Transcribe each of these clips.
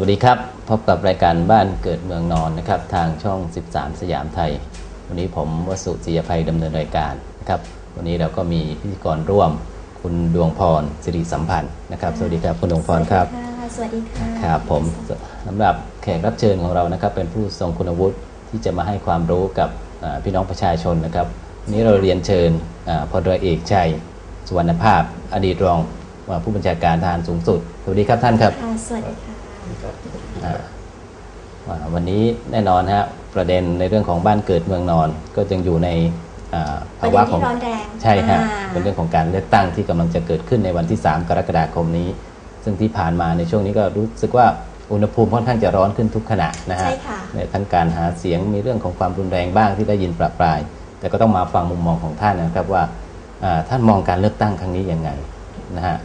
วัสดีครับ พบกับรายการบ้านเกิดเมืองนอนนะครับ ทางช่อง 13 สยามไทย วันนี้ผมวสุจิยภัยดำเนินรายการนะครับ วันนี้เราก็มีพิธีกรร่วม คุณดวงพรสิริสัมพันธ์นะครับ สวัสดีครับคุณดวงพรครับ สวัสดีค่ะครับผมสำหรับแขกรับเชิญของเรานะครับ เป็นผู้ทรงคุณวุฒิที่จะมาให้ความรู้กับอ่าพี่น้องประชาชนนะครับวันนี้เราเรียนเชิญอ่าพลเรือเอกชัยสุวรรณภาพ อดีตรองว่าผู้บัญชาการทหารสูงสุดสวัสดีครับท่านครับค่ะสวัสดีค่ะอ่าอ่า วันนี้แน่นอนฮะประเด็นในเรื่องของบ้านเกิดเมืองนอนก็ยังอยู่ในอ่าประภาเด็วะนของที่ร้อนแรงใช่ฮะอ่าเป็นเรื่องของการเลือกตั้งที่กำลังจะเกิดขึ้นในวันที่ 3 กรกฎาคมนี้ ซึ่งที่ผ่านมาในช่วงนี้ก็รู้สึกว่าอุณหภูมิค่อนข้างจะร้อนขึ้นทุกขณะนะฮะใช่ค่ะในทั้งการหาเสียงมีเรื่องของความรุนแรงบ้างที่ได้ยินประปราย แต่ก็ต้องมาฟังมุมมองของท่านนะครับว่าอ่าท่านมองการเลือกตั้งครั้งนี้ยังไงนะฮะ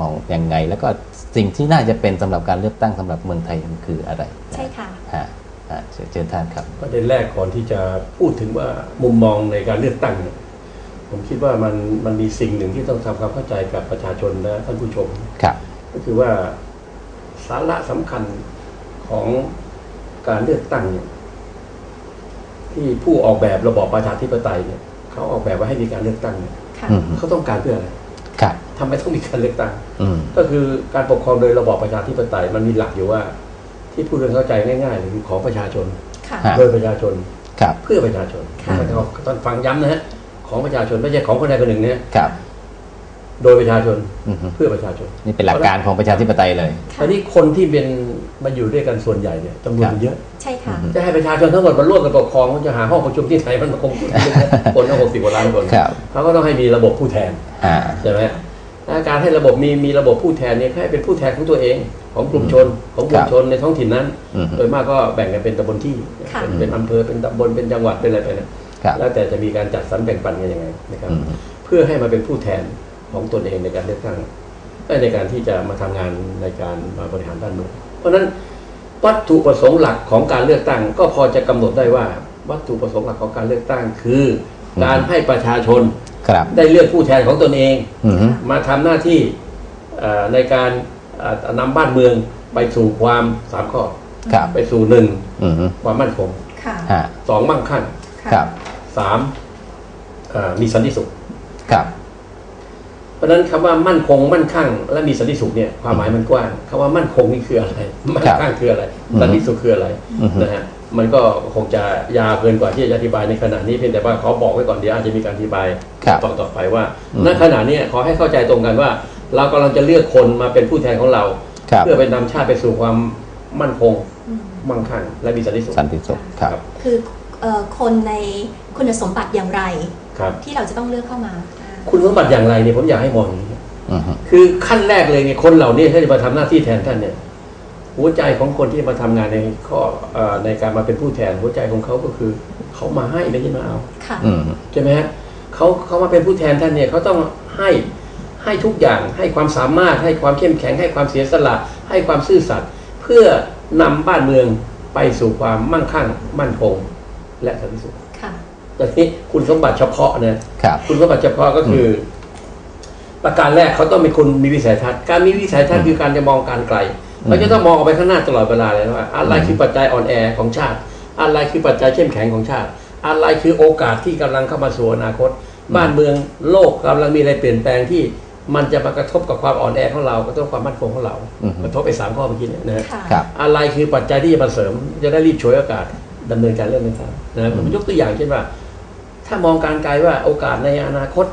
มองยังไง แล้วก็สิ่งที่น่าจะเป็นสำหรับการเลือกตั้งสำหรับเมืองไทยมันคืออะไร ใช่ค่ะฮะฮะเชิญเชิญท่านครับประเด็นแรกก่อนที่จะพูดถึงว่ามุมมองในการเลือกตั้งเนี่ยผมคิดว่ามันมันมีสิ่งหนึ่งที่ต้องทำความเข้าใจกับประชาชนและท่านผู้ชมครับ ก็คือว่าสาระสำคัญของการเลือกตั้งเนี่ยที่ผู้ออกแบบระบอบประชาธิปไตยเนี่ยเขาออกแบบไว้ให้มีการเลือกตั้งเนี่ยค่ะอืมเขาต้องการเพื่ออะไรครับ ทำไมต้องมีการเลือกตั้งอืมก็คือการปกครองโดยระบอบประชาธิปไตยมันมีหลักอยู่ว่า ที่พูดกันเข้าใจง่ายๆเลยคือของประชาชนค่ะฮะโดยประชาชนครับเพื่อประชาชนค่ะต้องต้องฟังย้ำนะฮะของประชาชนไม่ใช่ของคนใดคนหนึ่งนะฮะครับโดยประชาชนอืมฮึเพื่อประชาชน นี่เป็นหลักการของประชาธิปไตยเลยค่ะอันนี้คนที่เป็นมาอยู่ด้วยกันส่วนใหญ่เนี่ยจำนวนมันเยอะใช่ค่ะอืมจะให้ประชาชนทั้งหมดมาร่วมกันปกครองมันจะหาห้องประชุมที่ไหนมันคงคนทั้งหกสิบกว่าล้านคนครับเขาก็ต้องให้มีระบบผู้แทนอ่าใช่ไหมและ การให้ระบบมีมีระบบผู้แทนเนี่ยให้เป็นผู้แทนของตัวเอง ของกลุ่มชนของกลุ่คมรับชนในท้องถิ่นนั้นอืมโดยมากก็แบ่งกันเป็นตำบลที่ค่ะเป็นเป็นอำเภอเป็นตำบลเป็นจังหวัดเป็นอะไรไปนะครับแล้วแต่จะมีการจัดสรรแบ่งปันกันยังไงนะครับอืมเพื่อให้มาเป็นผู้แทนของตนเองในการเลือกตั้งเอ้ยในการที่จะมาทำงานในการมาบริหารบ้านเมืองเพราะฉะนั้นวัตถุประสงค์หลักของการเลือกตั้ง ก็พอจะกำหนดได้ว่า วัตถุประสงค์หลักของการเลือกตั้งคือ การให้ประชาชน ครับได้เลือกผู้แทนของตนเองอืมฮึมาทำหน้าที่เอ่อในการเอ่อนำบ้านเมืองไปสู่ความสามข้อ ครับไปสู่หนึ่งอืมฮึความมั่นคงค่ะฮะสองมั่งคั่งครับสามเอ่อมีสันติสุข ครับเพราะฉะนั้นคำว่ามั่นคงมั่นคั่ง และมีสันติสุขเนี่ยความหมายมันกว้างคำว่ามั่นคงนี่คืออะไร มั่นคั่งคืออะไรอืมสันติสุขคืออะไรอืมนะฮะ มันก็คงจะยาวเกินกว่าที่จะอธิบายในขณะนี้เพียงแต่ว่าเขาบอกไว้ก่อนเดี๋ยวอาจจะมีการอธิบายครับต่อต่อไปว่าอืมณขณะเนี้ขอให้เข้าใจตรงกันว่า เรากำลังจะเลือกคนมาเป็นผู้แทนของเราครับเพื่อไปนำชาติไปสู่ความมั่นคงอืมมั่งคั่งและมีสันติสุขสันติสุขครับคือเอ่อคนในคุณสมบัติอย่างไรครับที่เราจะต้องเลือกเข้ามาอ่าคุณสมบัติอย่างไรเนี่ยผมอยากให้มองอย่างนี้อืมฮึคือขั้นแรกเลยเนี่ยคนเหล่านี้ถ้าจะมาทำหน้าที่แทนท่านเนี่ย หัวใจของคนที่มาทำงานในข้อเอ่อในการมาเป็นผู้แทนหัวใจของเขาก็คือเขามาให้ไม่ใช่มาเอาค่ะอืมใช่ไหมฮะเขาเขามาเป็นผู้แทนท่านเนี่ยเขาต้องให้ให้ทุกอย่างให้ความสามารถให้ความเข้มแข็งให้ความเสียสละให้ความซื่อสัตย์เพื่อนำบ้านเมืองไปสู่ความมั่งคั่งมั่นคง และสันติสุขค่ะแต่ทีนี้คุณสมบัติเฉพาะนะครับคุณสมบัติเฉพาะก็คืออประการแรกเขาต้องเป็นคนมีวิสัยทัศน์ การมีวิสัยทัศน์คือการจะมองการไกล เขาจะต้องมองออกไปข้างหน้าตลอดเวลาเลยนะว่าอะไรคือปัจจัยอ่อนแอของชาติ อะไรคือปัจจัยเข้มแข็งของชาติ อะไรคือโอกาสที่กำลังเข้ามาสู่อนาคต บ้านเมืองโลกกำลังมีอะไรเปลี่ยนแปลงที่มันจะมากระทบกับความอ่อนแอของเรากระทบความมั่นคงของเราอือฮึกระทบไปสามข้อเมื่อกี้เนี่ยนะฮะค่ะครับอะไรคือปัจจัยที่จะมาเสริม จะได้รีบฉวยโอกาสดำเนินการเรื่องนี้ครับนะผมยกตัวอย่างเช่นว่า ถ้ามองการไกลว่าโอกาสในอนาคต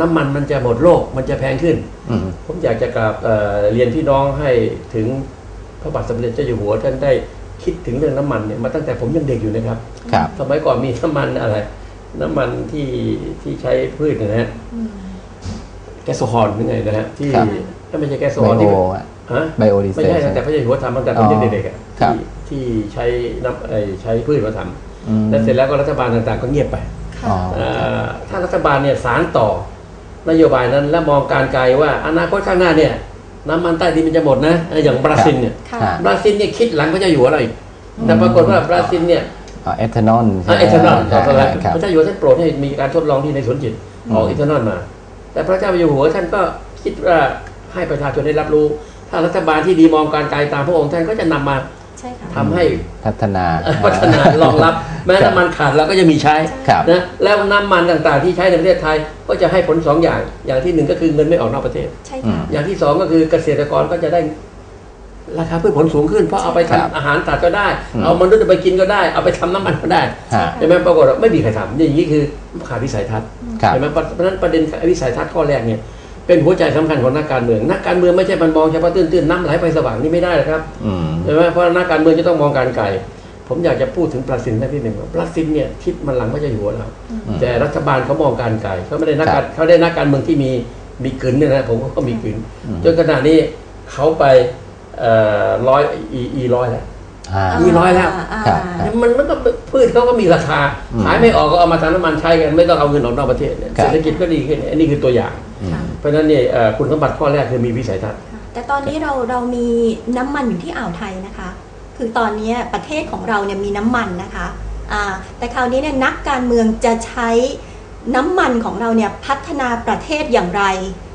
น้ำมันมันจะหมดโลกมันจะแพงขึ้นอืมฮึผมอยากจะกราบเอ่อเรียนพี่น้องให้ถึงพระบาทสมเด็จเจ้าอยู่หัวท่านได้คิดถึงเรื่องน้ำมันเนี่ยมาตั้งแต่ผมยังเด็กอยู่นะครับครับสมัยก่อนมีน้ำมันอะไร น้ำมันที่ที่ใช้พืชนะฮะอืมแก๊สโซฮอลหรือไงนะฮะที่ครับไม่ใช่แก๊สโซไบฮอลโอที่อะฮะไบโอดีเซไม่ลใช่ใช่ไหมแต่พระเจ้าอยู่หัวทำตั้งแต่ผมยังเด็กๆอะครับที่ที่ใช้น้ำไอ้ใช้พืชมาทอืมำแล้วเสร็จแล้วก็รัฐบาลต่างๆ ก็เงียบไปอ๋อค่ะเอ่อถ้ารัฐบาลเนี่ยสารต่อ นโยบายนั้นและมองการไกลว่าอนาคตข้างหน้าเนี่ยน้ำมันใต้ดินมันจะหมดนะเอออย่างบราซิลเนี่ยค่ะฮะบราซิลเนี่ยคิดหลังพระเจ้าอยู่หัวเราอีกแต่ปรากฏว่าบราซิลเนี่ยอ๋อเอทานอลใช่อะไหมเอทานอลใช่ตอนแรกครับพระเจ้าอยู่หัวท่านโปรดให้มีการทดลองที่ในสวนจิตอืมออกเอทานอลมา แต่พระเจ้าอยู่หัวท่านก็คิดว่าให้ประชาชนได้รับรู้ ถ้ารัฐบาลที่ดีมองการไกลตามพระองค์ท่านก็จะนำมา ใช่ค่ะทำให้พัฒนาพัฒนารองรับ แม้น้ำมันขาดเราก็จะมีใช้ครับนะแล้วน้ำมันต่างๆที่ใช้ในประเทศไทยก็จะให้ผลสองอย่าง อย่างที่หนึ่งก็คือเงินไม่ออกนอกประเทศใช่ค่ะอย่างที่สองก็คือเกษตรกรก็จะได้ราคาพืชผลสูงขึ้นเพราะเอาไปครับทำอาหารสัตว์ก็ได้อืมเอามนุษย์ไปกินก็ได้ เอาไปทำน้ำมันก็ได้ฮะใช่ไหมปรากฏว่าไม่มีใครทำอย่างนี้คือขาดวิสัยทัศน์ครับใช่ไหมเพราะฉะนั้นประเด็นวิสัยทัศน์ข้อแรกเนี่ย เป็นหัวใจสำคัญของนักการเมือง นักการเมืองไม่ใช่มันมองเฉพาะตื้นๆน้ำไหลไปสว่างนี่ไม่ได้นะครับอืมใช่ไหมเพราะนักการเมืองจะต้องมองการไกลผมอยากจะพูดถึงปราสินนะพี่หนึ่งว่าปราสินเนี่ยคิดมันหลังพระเจ้าอยู่หัวเราอืมแต่รัฐบาลเขามองการไกลเขาไม่ได้นักครัการบเขาได้นักการเมืองที่มีมีกึนเนี่ยนะผมก็มีกึนอืมจนขณะนี้เขาไปร้อยอีอีร้อยแล้วฮะมีร้อยแล้วาครับมันมันก็พืชเขาก็มีราคาอืมขายไม่ออกก็เอามาทำน้ำมันใช้กัน ไม่ต้องเอาเงินออกนอกประเทศเนี่ยครับเศรษฐกิจก็ดีขึ้นอันนี้คือตัวอย่างอืม เพราะฉะนั้นเนี่ยเอ่อคุณสมบัติข้อแรกคือมีวิสัยทัศน์ แต่ตอนนี้เราเรามีน้ำมันอยู่ที่อ่าวไทยนะคะ คือตอนนี้ประเทศของเราเนี่ยมีน้ำมันนะคะอ่าแต่คราวนี้เนี่ยนักการเมืองจะใช้น้ำมันของเราเนี่ยพัฒนาประเทศอย่างไร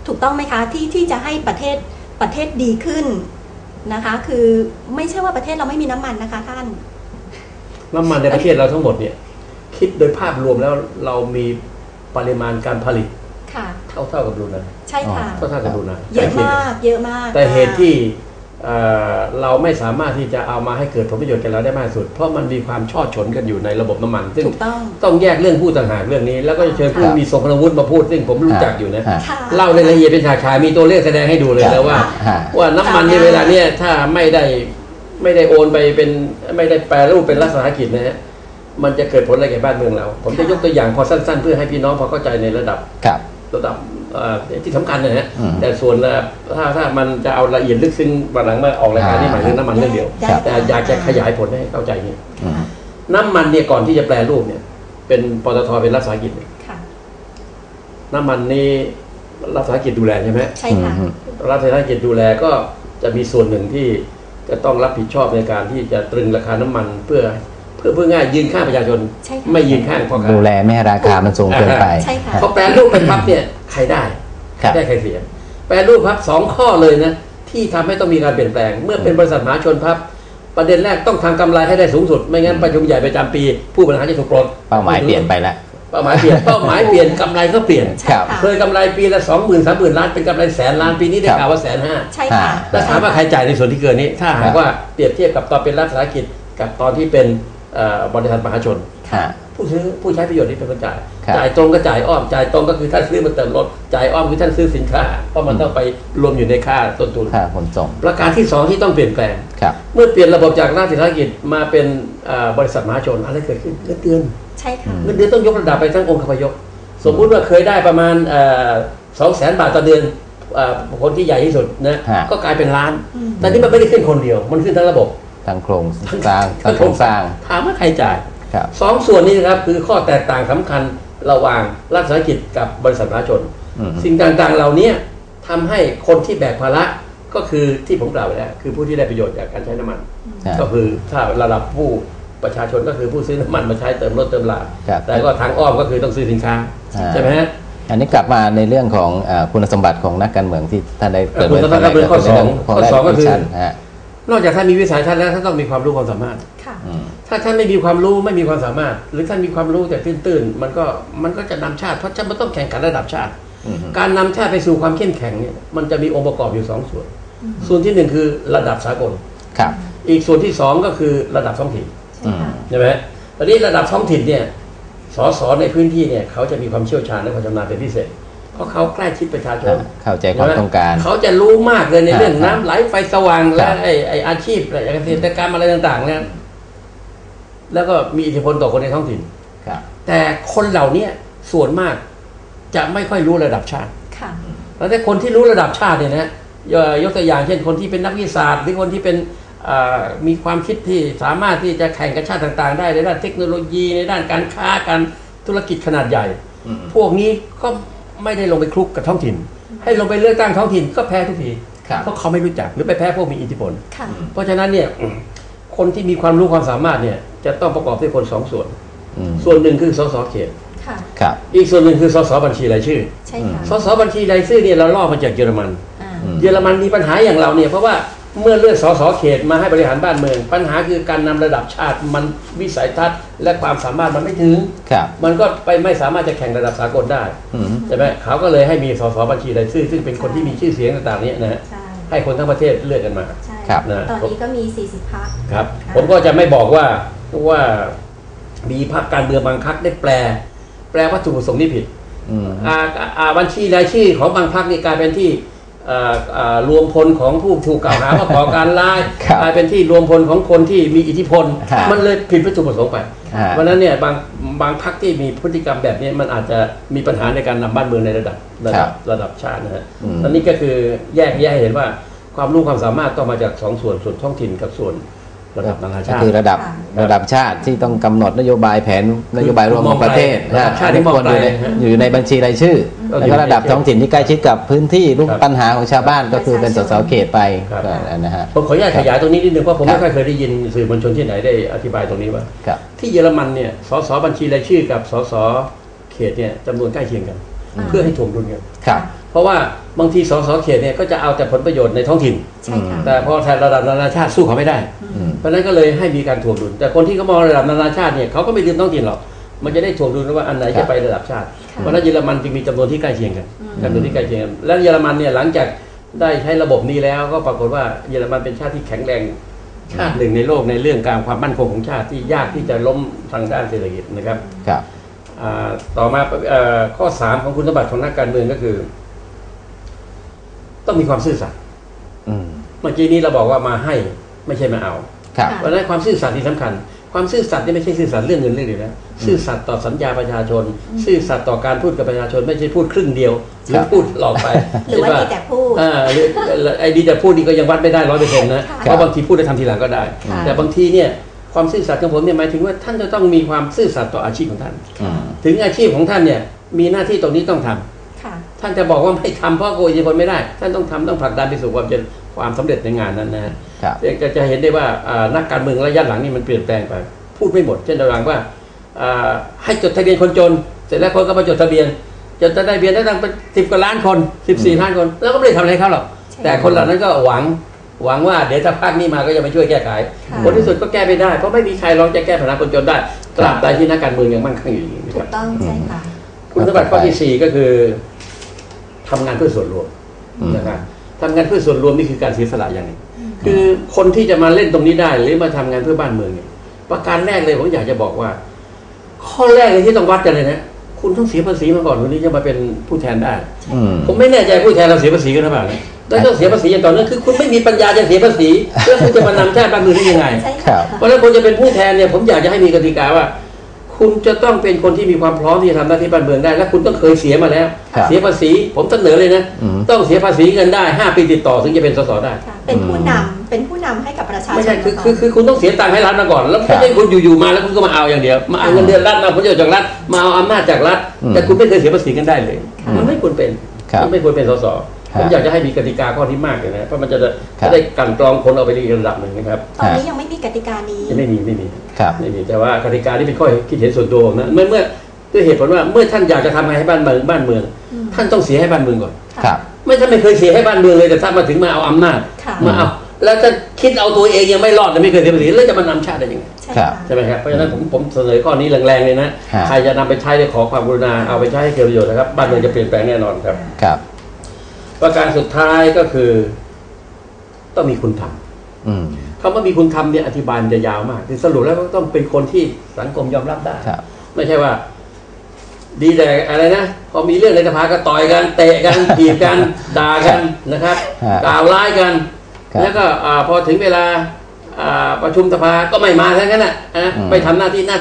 ถูกต้องไหมคะที่ที่จะให้ประเทศประเทศดีขึ้นนะคะ คือไม่ใช่ว่าประเทศเราไม่มีน้ำมันนะคะท่าน น้ำมันในประเทศเราทั้งหมดเนี่ยคิดโดยภาพรวมแล้วเรามีปริมาณการผลิตค่ะ เท่าเท่ากับบรูไนใช่ค่ะเท่าเท่ากับบรูไนเยอะมากเยอะมาก แต่เหตุที่เอ่อเราไม่สามารถที่จะเอามาให้เกิดผลประโยชน์กันแล้วได้มากที่สุด เพราะมันมีความชอดฉนกันอยู่ในระบบน้ำมัน ซึ่งถูกต้องต้องแยกเรื่องผู้ต่างหากเรื่องนี้ แล้วก็จะเชิญผู้ครับมีทรงคุณวุฒิมาพูดซึ่งผมรู้จักอยู่นะฮะค่ะเล่าในรายละเอียดเป็นฉากๆมีตัวเลขแสดงให้ดูเลยครับแล้วว่าฮะว่าน้ำมันในครับเวลาเนี้ยถ้าไม่ได้ไม่ได้โอนไปเป็นไม่ได้แปรรูปเป็นลักษณะกิจนะฮะมันจะเกิดผลอะไรแก่บ้านเมืองเรา ผมจะยกตัวอย่างพอสั้น ๆ เพื่อให้พี่น้องพอเข้าใจในระดับค รับระดับเอ่อที่สำคัญนะฮะอืมแต่ส่วนละถ้าถ้ามันจะเอาละเอียดลึกซึ้งวันหลังมาออกรายการนี่หมายถึงน้ำมันเรื่องเดียวได้ครับแต่อยากจะขยายผลให้เข้าใจอย่างนี้อืมน้ำมันเนี่ยก่อนที่จะแปรรูปเนี่ย เป็นปตทเป็นรัฐวิสาหกิจเนี่ยค่ะน้ำมันนี่รัฐวิสาหกิจดูแลใช่ไหมใช่ค่ะอืมรัฐวิสาหกิจดูแลก็จะมีส่วนหนึ่งที่จะต้องรับผิดชอบในการที่จะตรึงราคาน้ำมันเพื่อเพื่อเพื่อง่ายยืนข้างประชาชน ใช่ค่ะ ไม่ยืนข้างพ่อค้า ดูแลไม่ให้ราคามันสูงเกินไป ใช่ค่ะ พอแปรรูปเป็นพับเนี่ยใครได้ครับได้ใครเสีย แปรรูปพับสองข้อเลยนะ ที่ทำให้ต้องมีการเปลี่ยนแปลง เมื่อเป็นบริษัทมหาชนพับ ประเด็นแรกต้องทำกำไรให้ได้สูงสุด ไม่งั้นประชุมใหญ่ประจำปี ผู้บริหารจะถูกปลดเป้าหมายเปลี่ยนไปแล้ว เป้าหมายเปลี่ยนเป้าหมายเปลี่ยนกำไรก็เปลี่ยน ใช่ครับค่ะ เคยกำไรปีละสองหมื่นสามหมื่นล้านเป็นกำไรแสนล้านปีนี้ได้ครับ ข่าวว่าแสนห้า ใช่ค่ะ แล้วถามว่าใครจ่ายในส่วนที่เกินนี้ ถ้าหากว่าเปรียบเทียบกับตอนเป็นรัฐวิสาหกิจกับตอนที่เป็นเอ่อ บริษัทมหาชนฮะผู้ซื้อผู้ใช้ประโยชน์นี่เป็นคนจ่ายครับจ่ายตรงก็จ่ายอ้อม จ่ายตรงก็คือท่านซื้อมาเติมรถ จ่ายอ้อมคือท่านซื้อสินค้า เพราะมันต้องไปรวมอยู่ในค่าต้นทุนค่าขนส่ง ประการที่สองที่ต้องเปลี่ยนแปลงครับเมื่อเปลี่ยนระบบจากราชวิสาหกิจมาเป็นเอ่อบริษัทมหาชนอะไรเกิดขึ้นเงินเดือน ใช่ค่ะ เงินเดือนต้องยกระดับไปทั้งองค์คพยพ สมมุติว่าเคยได้ประมาณสองแสนบาทต่อเดือนเอ่อคนที่ใหญ่ที่สุดนะฮะก็กลายเป็นล้านอืมแต่นี่มันไม่ได้ขึ้นคนเดียว มันขึ้นทั้งระบบ ทั้งโครงสร้างทั้งโครงสร้างถามว่าใครจ่ายครับสองส่วนนี้นะครับคือข้อแตกต่างสำคัญระหว่างรัฐวิสาหกิจกับบริษัทมหาชนอืมสิ่งต่างๆเหล่านี้ทำให้คนที่แบกภาระก็คือที่ผมกล่าวไปแล้วคือผู้ที่ได้ประโยชน์จากการใช้น้ำมันฮะก็คือถ้าระดับผู้ประชาชนก็คือผู้ซื้อน้ำมันมาใช้เติมรถเติมลาครับแต่ก็ทางอ้อมก็คือต้องซื้อสินค้าอ่าใช่ไหมฮะอันนี้กลับมาในเรื่องของเอ่อคุณสมบัติของนักการเมืองที่ท่านได้เกิดคุณสมบัตินักการเมืองข้อสองของข้อสองก็คือชั้ นฮะนอกจากท่านมีวิสัยทัศน์แล้วท่านต้องมีความรู้ความสามารถ ค่ะอืมถ้าท่านไม่มีความรู้ไม่มีความสามารถ หรือท่านมีความรู้แต่ตื้นๆมันก็มันก็จะนำชาติเพราะจะมันต้องแข่งขันระดับชาติอืมการนำชาติไปสู่ความเข้มแข็งเนี่ยมันจะมีองค์ประกอบอยู่สองส่วน ส่วนที่หนึ่งคือระดับสากลครับ อีกส่วนที่สองก็คือระดับท้องถิ่นใช่ค่ะใช่ไหมตอนนี้ระดับท้องถิ่นเนี่ยสสในพื้นที่เนี่ยเขาจะมีความเชี่ยวชาญและความชำนาญเป็นพิเศษ เพราะเขาใกล้ชิดประชาชนเข้าใจความต้องการ เขาจะรู้มากเลยในเรื่องครับน้ำไหลไฟสว่างและครับไอ้ไอ้อาชีพอะไรเกษตรกรรมอะไรต่างๆเนี่ยแล้วก็มีอิทธิพลต่อคนในท้องถิ่นครับ แต่คนเหล่านี้ส่วนมากจะไม่ค่อยรู้ระดับชาติค่ะแล้วแต่คนที่รู้ระดับชาติเนี่ยนะยยกตัวอย่างเช่นคนที่เป็นนักวิทยาศาสตร์ หรือคนที่เป็นเอ่อมีความคิดที่สามารถที่จะแข่งกับชาติต่าง ๆ ได้ในด้านเทคโนโลยีในด้านการค้าการธุรกิจขนาดใหญ่อืมพวกนี้ก็ ไม่ได้ลงไปคลุกกับท้องถิ่น ให้ลงไปเลือกตั้งท้องถิ่นก็แพ้ทุกทีครับเพราะเขาไม่รู้จักหรือไปแพ้พวกมีอิทธิพลค่ะเพราะฉะนั้นเนี่ยอืมคนที่มีความรู้ความสามารถเนี่ย จะต้องประกอบด้วยคนสองส่วนอืมส่วนหนึ่งคือสสเขตค่ะครับอีกส่วนหนึ่งคือสสบัญชีรายชื่อใช่ค่ะสสบัญชีรายชื่อเนี่ยเราลอกมาจากเยอรมันอ่าอืมเยอรมันมีปัญหาอย่างเราเนี่ยเพราะว่า เมื่อเลือกสสเขตมาให้บริหารบ้านเมือง ปัญหาคือการนำระดับชาติมันวิสัยทัศน์และความสามารถมันไม่ถึงครับมันก็ไปไม่สามารถจะแข่งระดับสากลได้อืมใช่ไหมเขาก็เลยให้มีสสบัญชีรายชื่อซึ่งเป็นคนที่มีชื่อเสียงต่างๆเนี่ยนะฮะใช่ให้คนทั้งประเทศเลือกกันมาใช่ครับนะตอนนี้ก็มี 40พักครับค่ะผมก็จะไม่บอกว่าว่ามีพรรคการเมืองบางพรรคได้แปล แปลวัตถุประสงค์นี่ผิดอืมอ่าอ่าบัญชีรายชื่อของบางพรรคนี่กลายเป็นที่อ่าอ่า รวมพลของผู้ถูกกล่าวหาว่าก่อการร้ายครับกลายเป็นที่รวมพลของคนที่มีอิทธิพลครับมันเลยผิดวัตถุประสงค์ไปฮะเพราะฉะนั้นเนี่ยบางบางพรรคที่มีพฤติกรรมแบบนี้มันอาจจะมีปัญหาในการนำบ้านเมืองในระดับระดับระดับชาตินะฮะอืมอันนี้ก็คือแยกแยกให้เห็นว่าความรู้ความสามารถต้องมาจากสองส่วนส่วนท้องถิ่นกับส่วน ระดับนานาก็ชาติคือระดับค่ะระดับชาติที่ต้องกำหนดนโยบายแผนนโยบายรวมของประเทศระดับชาติที่มองควรไกลอยู่ในนะฮะอยู่ในบัญชีรายชื่อก็แล้วอยู่ก็ในระดับท้องถิ่นที่ใกล้ชิดกับพื้นที่รูปครับปัญหาของชาวบ้านก็คือเป็นสสเขตไปครับก็นะฮะผมขออนุญาตขยายตรงนี้นิดนึงเพราะผมครับไม่ค่อยเคยได้ยินสื่อมวลชนที่ไหนได้อธิบายตรงนี้ว่าครับที่เยอรมันเนี่ยสสบัญชีรายชื่อกับสสเขตเนี่ยจำนวนใกล้เคียงกันอืมเพื่อให้ถ่วงดุลกันครับเพราะว่าบางทีสสเขตเนี่ยก็จะเอาแต่ผลประโยชน์ในท้องถิ่นใช่ค่ะแต่พอแทนระดับนานาชาติสู้เขาไม่ได้อืม เพราะฉะนั้นก็เลยให้มีการถ่วงดุล แต่คนที่เขามองระดับนานาชาติเนี่ยเขาก็ไม่ลืมท้องถิ่นหรอก มันจะได้ถ่วงดุลว่าอันไหนครัจะบไประดับชาติ เพราะฉะนั้นเยอรมันจึงมีจำนวนที่ใกล้เคียงกันจำนวนที่ใกล้เคียงกัน แล้วเยอรมันเนี่ยหลังจากได้ใช้ระบบนี้แล้วก็ปรากฏว่าเยอรมันเป็นชาติที่แข็งแรงชาติหนึ่งในโลกในเรื่องการความมั่นคงของชาติที่ยากที่จะล้มทางด้านเศรษฐกิจนะครับครับอ่าต่อมาเอ่อข้อสามของคุณสมบัติของนักการเมืองก็คือ ต้องมีความซื่อสัตย์อืมเมื่อกี้นี้เราบอกว่ามาให้ไม่ใช่มาเอา ครับค่ะเพราะฉะนั้นความซื่อสัตย์ที่สำคัญ ความซื่อสัตย์นี่ไม่ใช่ซื่อสัตย์เรื่องเงินเรื่องเดียวนะซื่อสัตย์ต่อสัญญาประชาชน ซื่อสัตย์ต่อการพูดกับประชาชน ไม่ใช่พูดครึ่งเดียวหรือพูดหลอกไปหรือว่าดีแต่พูดอ่าหรือไอ้ดีแต่พูดนี่ก็ยังวัดไม่ได้ร้อยเปอร์เซ็นต์นะค่ะเพราะบางทีพูดได้ทำทีหลังก็ได้ค่ะแต่บางทีเนี่ยความซื่อสัตย์ของผมเนี่ยหมายถึงว่าท่านจะต้องมีความซื่อสัตย์ต่ออาชีพของท่านอืมถึงอาชีพของท่านเนี่ยมีหน้าที่ตรงนี้ต้องทำค่ะท่านจะบอกว่าไม่ทำเพราะโกยอิทธิพลไม่ได้ ท่านต้องทำต้องผลักดันไปสู่ความเจริญ ความสำเร็จในงานนั้นนะฮะครับก็จะเห็นได้ว่าอ่านักการเมืองระยะหลังนี่มันเปลี่ยนแปลงไป พูดไม่หมด เช่นระหว่างว่าอ่าให้จดทะเบียนคนจน เสร็จแล้วคนก็มาจดทะเบียนจดทะเบียนได้ตั้งเป็นสิบกว่าล้านคนสิบสี่ล้านคน แล้วก็ไม่ได้ทำอะไรให้เขาหรอกใช่แต่คนเหล่านั้นก็หวังหวังว่าเดี๋ยวถ้าภาคนี้มาก็จะมาช่วยแก้ไขค่ะผลที่สุดก็แก้ไม่ได้ เพราะไม่มีใครรองจะแก้ปัญหาคนจนได้ตราบใดที่นักการเมืองยังมั่นคงอยู่อย่างนี้นะถูครักบต้องใช่ค่ะคุณสมบัติข้อที่สี่ก็คือทำงานเพื่อส่วนรวมอืมนะครับ ทำงานเพื่อส่วนรวมนี่คือการเสียสละอย่างหนึ่งคือคนที่จะมาเล่นตรงนี้ได้หรือมาทำงานเพื่อบ้านเมืองเนี่ยประการแรกเลยผมอยากจะบอกว่า ข้อแรกเลยที่ต้องวัดกันเลยนะคุณต้องเสียภาษีมาก่อนวันนี้จะมาเป็นผู้แทนได้อืมผมไม่แน่ใจผู้แทนเราเสียภาษีกันหรือเปล่านะแล้วต้องเสียภาษีอย่างต่อเนื่องคือคุณไม่มีปัญญาจะเสียภาษีแล้วคุณจะมานำชาติบ้านเมืองได้ยังไงใช่ครัค่ะบเพราะฉะนั้นคนจะเป็นผู้แทนเนี่ยผมอยากจะให้มีกติกาว่า คุณจะต้องเป็นคนที่มีความพร้อมที่จะทำหน้าที่บ้านเมืองได้ และคุณต้องเคยเสียมาแล้วครับเสียภาษี ผมเสนอเลยนะอืมต้องเสียภาษีเงินได้ 5 ปีติดต่อถึงจะเป็นสสได้ค่ะเป็นผู้นำเป็นผู้นำให้กับประชาชนไม่ใช่คือก่นคือคือคุณต้องเสียตังค์ให้รัฐมาก่อน แล้วครัไม่บใช่คุณอยู่ๆมาแล้วคุณก็มาเอาอย่างเดียว มาเอาเงินเดือนรัฐมาผลประโยชน์จากรัฐมาเอาอำนาจจากรัฐอืมแต่คุณไม่เคยเสียภาษีกันได้เลยค่ะมันไม่ควรเป็นครับมันไม่ควรเป็นสสครับ ผมอยากจะให้มีกติกาข้อนี้มากเลยนะเพราะมันจะได้ครับจะได้กลันกรองคนเอาไปอีกระดับหนึ่งนะครับ ตอนนี้ยังไม่มีกติกานี้ยังไม่มีไม่มีครับไม่มีแต่ว่ากติกาที่เป็นข้อคิดเห็นส่วนตัวผมนะเมื่อเมื่อด้วยเหตุผลว่าเมื่อท่านอยากจะทำอะไรให้บ้านเมืองบ้านเมืองอืมท่านต้องเสียให้บ้านเมืองก่อนครับไม่ท่านไม่เคยเสียให้บ้านเมืองเลยแต่ท่านมาถึงมาเอาอำนาจค่ะมาเอาแล้วถ้าคิดเอาตัวเองยังไม่รอดแต่ไม่เคยเสียภาษีแล้วจะมานำชาติได้ยังไงใช่ครัค่ะบใช่ไหมครับเพราะฉะนั้นผมผมเสนอข้อนี้แรงๆเลยนะฮะใครจะนำไปใช้ได้ขอความกรุณาเอาไปใช้ให้เกิดประโยชน์นะครับบ้านเมืองจะเปลี่ยนแปลงแน่นอนครับครับ ประการสุดท้ายก็คือ ต้องมีคุณธรรมอืมคำว่ามีคุณธรรมเนี่ยอธิบายมันจะยาวมากคือสรุปแล้วก็ต้องเป็นคนที่สังคมยอมรับได้ครับไม่ใช่ว่า ดีแต่อะไรนะพอมีเรื่องในสภาก็ต่อยกันเตะกันถีบกันด่ากันนะครับฮะกล่าวร้ายกันครับแล้วก็อ่าพอถึงเวลาอ่าประชุมสภาก็ไม่มาทั้งนั้นนะนะอืมไปทำหน้าที่หน้า